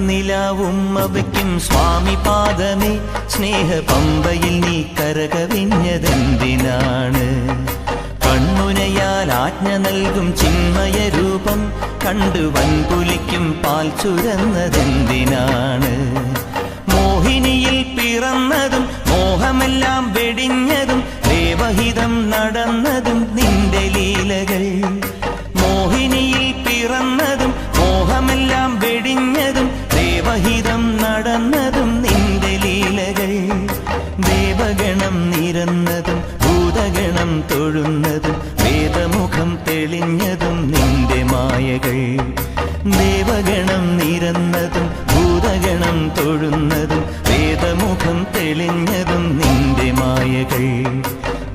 തങ്കനിലാവുമ്മവയ്ക്കും സ്വാമി പാദമേ. സ്നേഹ പമ്പയിൽ നീ കരകവിഞ്ഞതെന്തിനാണ് കണ്ണുനയാൽ ആജ്ഞ നൽകും ചിന്മയ രൂപം. കണ്ടു വൻപുലിക്കും പാൽ ചുരന്നതെന്തിനാണ്? മോഹിനിയിൽ പിറന്നതും മോഹമെല്ലാം വെടിഞ്ഞതും ദേവഹിതം നടന്നതും നിന്റെ മായകൾ ദേവഗണം നിരന്നതും ഭൂതഗണം തൊഴുന്നതും വേദമുഖം തെളിഞ്ഞതും നിന്റെ മായകൾ.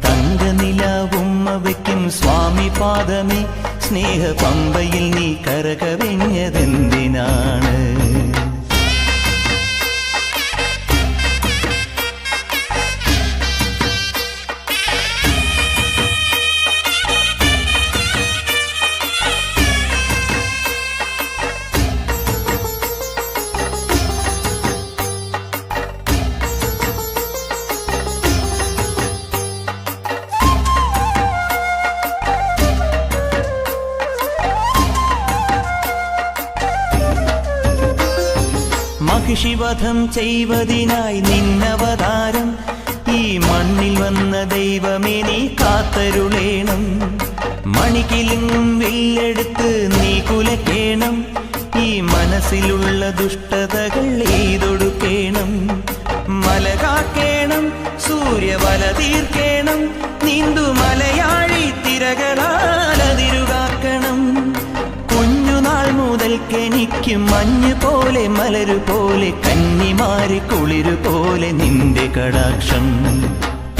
തങ്കനിലാവുമ്മവയ്ക്കും സ്വാമി പാദമേ സ്നേഹ പമ്പയിൽ നീ കരകവിഞ്ഞതെന്തിനാണ് മഹിഷിവധം ചെയ്വതിനായി നിന്നവതാരം. ഈ മണ്ണിൽ വന്ന ദൈവമേ നീ കാത്തരുളേണം. മണികിലുങ്ങും വില്ലെടുത്ത് നീ കുലക്കേണം. ഈ മനസ്സിലുള്ള ദുഷ്ടതകൾ എയ്തൊടുക്കേണം മല കാക്കേണം സൂര്യവല തീർക്കേണം. നീന്തു മുതൽക്കെനിക്ക് മഞ്ഞ് പോലെ മലരു പോലെ കന്നിമാരി കുളിരു പോലെ നിന്റെ കടാക്ഷം.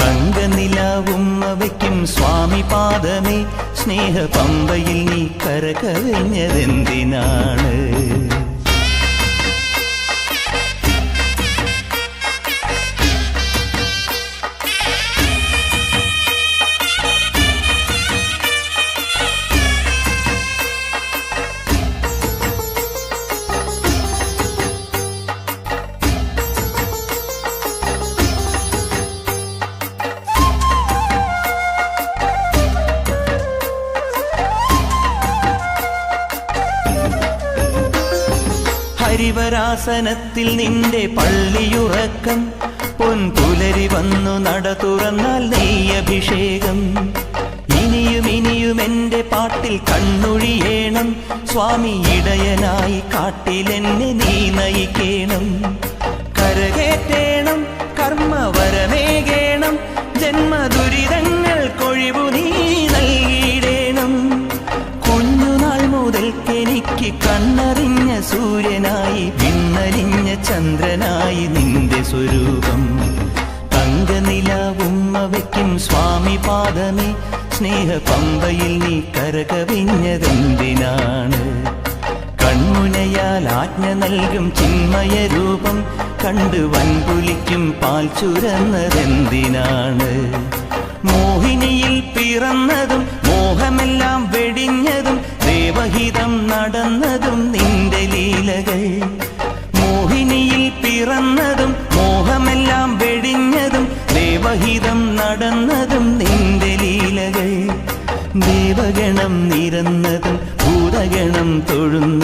തങ്കനിലാവും തങ്കനിലാവുമ്മവയ്ക്കും സ്വാമി പാദമേ സ്നേഹ പമ്പയിൽ നീ കരകവിഞ്ഞതെന്തിനാണ്? ഹരിവരാസനത്തിൽ നിന്റെ പള്ളിയുറക്കം. പൊൻപുലരി വന്നു നട തുറന്നാൽ നെയ്യഭിഷേകം. ഇനിയും ഇനിയും എന്റെ പാട്ടിൽ കണ്ണൊഴിയേണം. സ്വാമി ഇടയനായി കാട്ടിലെന്നെ നീ നയിക്കേണം. കരകേറ്റേണം കർമ്മവരമേകേണം സൂര്യനായി വിണ്ണലിഞ്ഞ ചന്ദ്രനായി നിന്റെ സ്വരൂപം. തങ്കനിലാവുമ്മവയ്ക്കും സ്വാമി പാദമേ സ്നേഹ പമ്പയിൽ നീ കരകവിഞ്ഞതെന്തിനാണ്? കൺമുനയാൽ ആജ്ഞ നൽകും ചിന്മയ രൂപം കണ്ടു വൻപുലിക്കും പാൽ ചുരന്നതെന്തിനാണ്? മോഹിനിയിൽ പിറന്നതും മോഹമെല്ലാം വെടിഞ്ഞതും ദേവഹിതം നടന്നതും നിന്റെ ലീലകൾ ദേവഗണം നിരന്നതും ഭൂതഗണം തൊഴുന്നതും